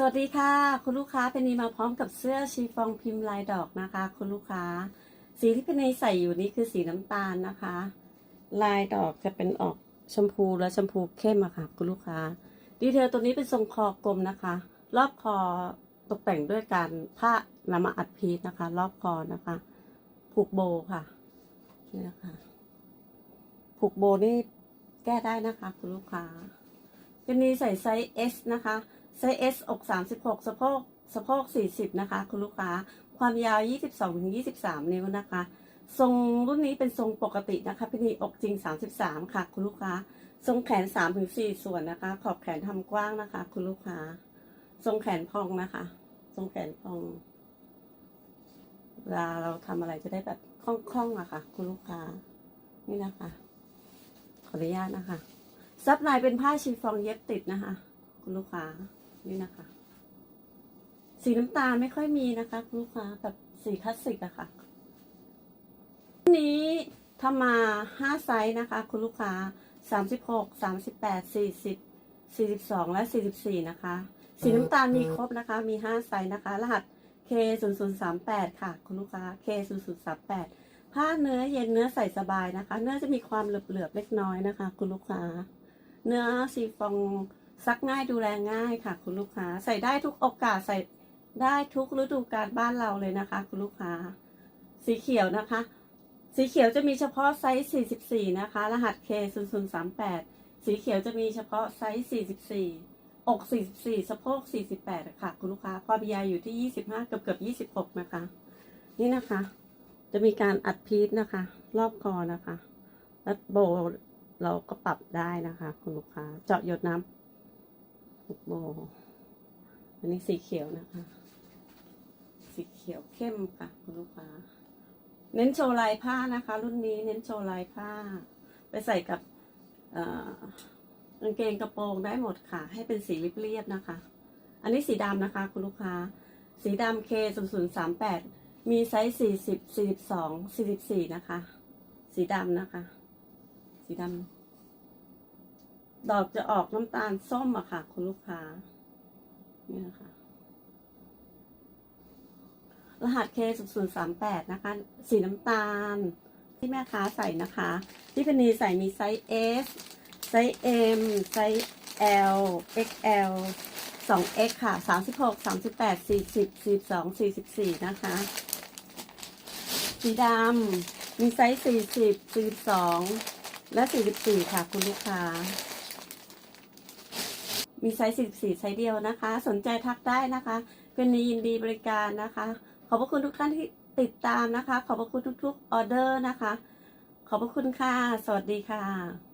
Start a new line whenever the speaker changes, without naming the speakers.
สวัสดีค่ะ คุณลูกค้าเพนนีมาพร้อมกับเสื้อชีฟองพิมพ์ลายดอกนะคะ คุณลูกค้า สีที่เพนนีใส่อยู่นี้คือสีน้ำตาลนะคะ ลายดอกจะเป็นออกชมพูและชมพูเข้มอะค่ะ คุณลูกค้า ดีเทลตัวนี้เป็นทรงคอกลมนะคะ รอบคอตกแต่งด้วยการผ้านำมาอัดพีชนะคะ รอบคอนะคะ ผูกโบค่ะนี่นะคะผูกโบนี่แก้ได้นะคะ คุณลูกค้าจะมีใส่ไซส์ S นะคะ ไซส์ S อก 36 สะโพกสะโพก 40 นะคะ คุณลูกค้า ความยาว 22-23 นิ้วนะคะ ทรงรุ่นนี้เป็นทรงปกตินะคะพี่นีอกจริง 33 ค่ะ คุณลูกค้า ทรงแขน 3-4 ส่วนนะคะ ขอบแขนทำกว้างนะคะ คุณลูกค้า ทรงแขนพองนะคะ ทรงแขนพอง เวลาเราทำอะไรจะได้แบบคล่องๆอะค่ะ คุณลูกค้า นี่นะคะ ขออนุญาตนะคะ ซับในเป็นผ้าชีฟองเย็บติดนะคะ คุณลูกค้า นี่นะคะ สีน้ำตาลไม่ค่อยมีนะคะคุณลูกค้าแบบสีคลาสสิกอะค่ะนี้ทำมาห้าไซส์นะคะ คุณลูกค้าสามสิบหกสามสิบแปดสี่สิบสี่สิบสองและสี่สิบสี่นะคะ สีน้ำตาลมีครบนะคะ มีห้าไซส์นะคะ รหัส K 0 0 3 8ค่ะ คุณลูกค้า K 0 0 3 8ผ้าเนื้อเย็นเนื้อใส่สบายนะคะ เนื้อจะมีความเหลือบๆเล็กน้อยนะคะ คุณลูกค้า เนื้อซีฟอง ซักง่ายดูแลง่ายค่ะ คุณลูกค้าใส่ได้ทุกโอกาสใส่ได้ทุกฤดูกาลบ้านเราเลยนะคะ คุณลูกค้า สีเขียวนะคะ สีเขียวจะมีเฉพาะไซส์ 44 นะคะ รหัส K 0 0 3 8 สีเขียวจะมีเฉพาะไซส์ 44 อก 44 สะโพก 48 ค่ะ คุณลูกค้าความยาวอยู่ที่ 25 เกือบเกือบ26 นะคะ นี่นะคะ จะมีการอัดพีทนะคะ รอบคอนะคะ แล้วโบเราก็ปรับได้นะคะ คุณลูกค้า เจาะหยดน้ำ โบอันนี้สีเขียวนะคะ สีเขียวเข้มค่ะคุณลูกค้า เน้นโชว์ลายผ้านะคะ รุ่นนี้เน้นโชว์ลายผ้า ไปใส่กับเอ่อกางเกงกระโปรงได้หมดค่ะ ให้เป็นสีเรียบๆนะคะ อันนี้สีดำนะคะ คุณลูกค้า สีดำ K 0 0 3 8มีไซส์ 40 42 44 นะคะ สีดำนะคะ สีดำ ดอกจะออกน้ำตาลส้มอะค่ะ คุณลูกค้านี่นะคะรหัส K 0 0 3 8นะคะ สีน้ำตาล ที่แม่ค้าใส่นะคะ ที่พนนีใส่มีไซส์ S ไซส์ M ไซส์ L XL 2X ค่ะ 36 38 40 42 44 นะคะ สีดำ มีไซส์ 40 42 และ 44 ค่ะ คุณลูกค้า มีไซส์44 ไซส์เดียวนะคะ สนใจทักได้นะคะ เป็นยินดีบริการนะคะ ขอบพระคุณทุกท่านที่ติดตามนะคะ ขอบพระคุณทุกๆออเดอร์นะคะ ขอบพระคุณค่ะ สวัสดีค่ะ